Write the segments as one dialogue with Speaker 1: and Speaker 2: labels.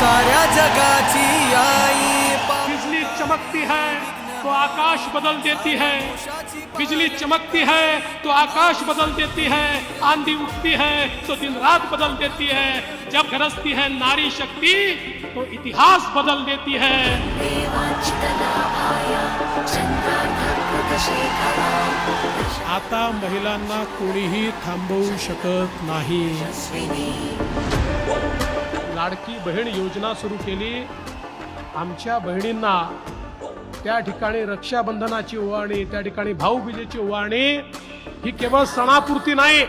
Speaker 1: सारा जगह जी आई। बिजली चमकती है तो आकाश बदल देती है। बिजली चमकती है तो आकाश बदल देती है। आंधी उठती है तो दिन रात बदल देती है। जब गरजती है नारी शक्ति तो इतिहास बदल देती है।
Speaker 2: आता महिलांना कोणीही थांबवू शकत नाही.
Speaker 1: लाडकी बहीण योजना सुरू केली. आमच्या बहिणींना त्या ठिकाणी रक्षाबंधनाची ओवाळणी त्या ठिकाणी भाऊबीजेची ओवाळणी ही केवळ सणापुरती नाही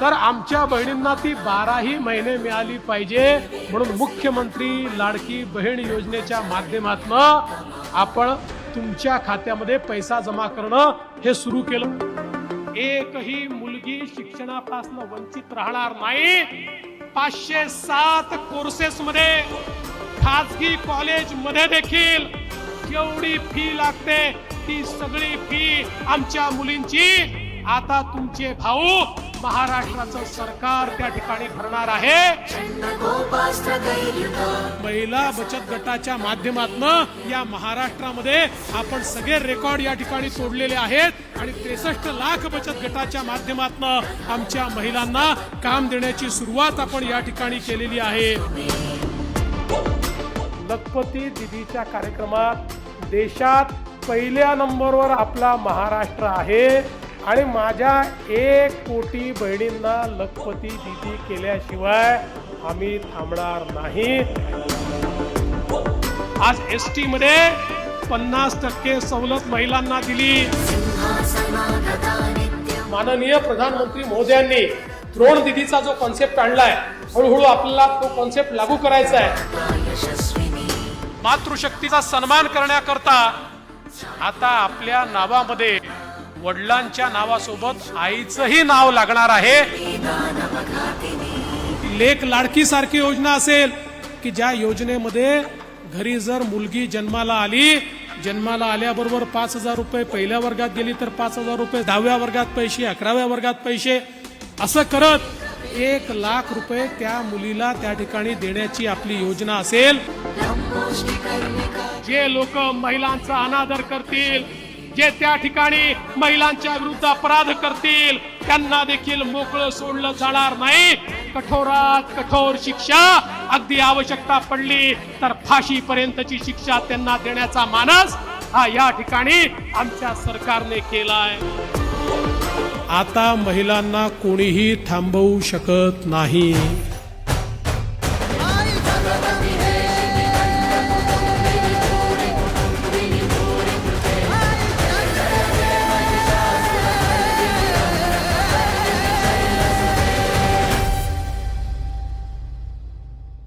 Speaker 1: तर आमच्या बहिणींना ती बाराही महिने मिळाली पाहिजे. म्हणून मुख्यमंत्री लाडकी बहीण योजनेच्या माध्यमातून आपण तुमच्या खात्यामध्ये पैसा जमा करणं हे सुरू केलं. एकही मुलगी शिक्षणापासून वंचित राहणार नाही. पाचशे सात कोर्सेस मध्ये खाजगी कॉलेजमध्ये देखील जेवढी फी लागते ती सगळी फी आमच्या मुलींची. आता तुमचे भाऊ महाराष्ट्राचं सरकार त्या ठिकाणी भरणार आहे.
Speaker 2: महिला बचत गटाच्या माध्यमातून या महाराष्ट्रामध्ये आपण सगळे रेकॉर्ड या ठिकाणी तोडलेले आहेत आणि त्रेसष्ट लाख बचत गटाच्या माध्यमातून आमच्या महिलांना काम देण्याची सुरुवात आपण या ठिकाणी केलेली आहे.
Speaker 1: लखपती दिदीच्या कार्यक्रमात देशात पहिल्या नंबरवर आपला महाराष्ट्र आहे. आणि माझ्या एक कोटी बहिणींना लखपती दिदी केल्याशिवाय आम्ही थांबणार नाही आज एस टी मध्ये पन्नास टक्के सवलत महिलांना दिली. माननीय प्रधानमंत्री महोदयांनी द्रोण दिदीचा जो कॉन्सेप्ट आणलाय हळूहळू आपल्याला तो कॉन्सेप्ट लागू करायचा आहे. मातृशक्तीचा सन्मान करण्याकरता आता आपल्या नावामध्ये वडिलांच्या नावासोबत आईचंही नाव लागणार आहे.
Speaker 2: लेख लाडकी सारखी योजना असेल की ज्या योजनेमध्ये घरी जर मुलगी जन्माला आली जन्माला आल्याबरोबर पाच हजार रुपये पहिल्या वर्गात गेली तर पाच हजार रुपये दहाव्या वर्गात पैसे अकराव्या वर्गात पैसे असं करत एक लाख रुपये त्या मुलीला त्या ठिकाणी देण्याची आपली योजना असेल.
Speaker 1: जे लोक महिलांचा अनादर करतील जे त्या ठिकाणी महिलांच्या विरुद्ध अपराध करतील त्यांना देखील मोकळं सोडलं जाणार नाही. कठोरात कठोर शिक्षा अगदी आवश्यकता पडली तर फाशी पर्यंतची शिक्षा त्यांना देण्याचा मानस हा या ठिकाणी आमच्या सरकारने केलाय.
Speaker 2: आता महिलांना कोणीही थांबवू शकत नाही.